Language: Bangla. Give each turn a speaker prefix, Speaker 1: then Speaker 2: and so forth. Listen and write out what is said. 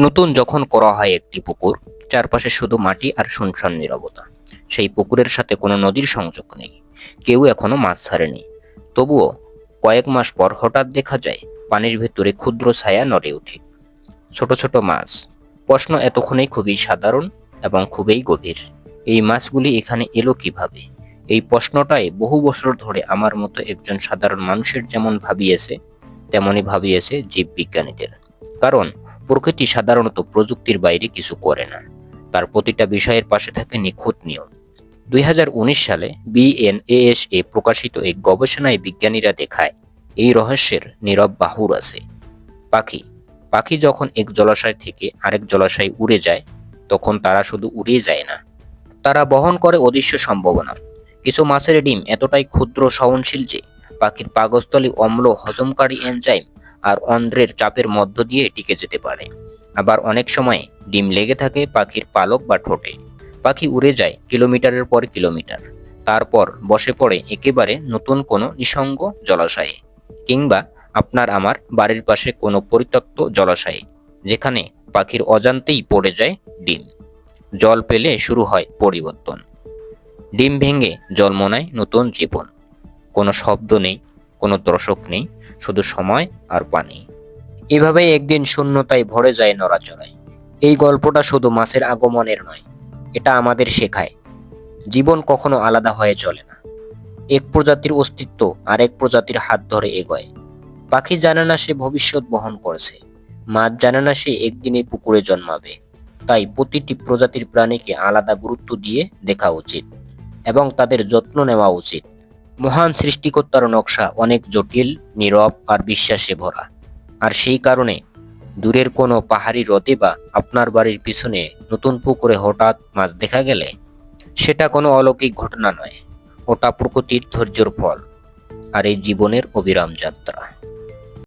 Speaker 1: নতুন যখন করা হয় একটি পুকুর, চারপাশে শুধু মাটি আর শুনশান নিরবতা। সেই পুকুরের সাথে কোনো নদীর সংযোগ নেই। কেউ এখনও মাছ ছাড়েনি তবুও কয়েক মাস পর হঠাৎ দেখা যায়, পানির ভেতরে ক্ষুদ্র ছায়া নড়ে ওঠে। ছোট ছোট মাছ। প্রশ্ন এতক্ষণেই খুবই সাধারণ এবং খুবই গভীর। এই মাছগুলি এখানে এলো কীভাবে? এই প্রশ্নটাই বহু বছর ধরে আমার মতো একজন সাধারণ মানুষের যেমন ভাবিয়েছে, তেমনই ভাবিয়েছে জীববিজ্ঞানীদের। কারণ প্রকৃতি সাধারণত প্রযুক্তির বাইরে কিছু করে না। তার প্রতিটা বিষয়ের পাশে থাকে নিখুঁত নিয়ম। দুই হাজার উনিশ সালে বিএনএএসএ প্রকাশিত এক গবেষণায় বিজ্ঞানীরা দেখায়, এই রহস্যের নীরব বাহুর আছে। পাখি। পাখি যখন এক জলাশয় থেকে আরেক জলাশয়ে উড়ে যায়, তখন তারা শুধু উড়ে যায় না। তারা বহন করে অদৃশ্য সম্ভাবনা। কিছু মাছের ডিম এতটাই ক্ষুদ্র সহনশীল যে, পাখির পাকস্থলী অম্ল হজমকারী এনজাইম আর অন্ধ্রের চাপের মধ্য দিয়ে টিকে যেতে পারে। আবার অনেক সময় ডিম লেগে থাকে পাখির পালক বা ঠোঁটে। পাখি উড়ে যায় কিলোমিটারের পর কিলোমিটার। তারপর বসে পড়ে একেবারে নতুন কোনো নিসঙ্গ জলাশয়ে কিংবা আপনার আমার বাড়ির পাশে কোনো পরিত্যক্ত জলাশয়ে, যেখানে পাখির অজান্তেই পড়ে যায় ডিম। জল পেলে শুরু হয় পরিবর্তন। ডিম ভেঙে জন্ম নেয় নতুন জীবন। কোনো শব্দ নেই কোনো দর্শক নেই, শুধু সময় আর পানি। এভাবেই একদিন শূন্যতায় ভরে যায় নড়াচড়ায়। এই গল্পটা শুধু মাছের আগমনের নয়, এটা আমাদের শেখায়। জীবন কখনো আলাদা হয়ে চলে না। এক প্রজাতির অস্তিত্ব আরেক প্রজাতির হাত ধরে এগোয়। পাখি জানে না সে ভবিষ্যৎ বহন করছে। মাছ জানে না সে একদিনে পুকুরে জন্মাবে। তাই প্রতিটি প্রজাতির প্রাণীকে আলাদা গুরুত্ব দিয়ে দেখা উচিত এবং তাদের যত্ন নেওয়া উচিত। মহান সৃষ্টিকর্তার নকশা অনেক জটিল, নীরব আর বিশ্বাসে ভরা। আর সেই কারণে দূরের কোনো পাহাড়ি হ্রদে বা আপনার বাড়ির পিছনে নতুন পুকুরে হঠাৎ মাছ দেখা গেলে সেটা কোনো অলৌকিক ঘটনা নয়। ওটা প্রকৃতির ধৈর্যর ফল আর এই জীবনের অবিরাম যাত্রা।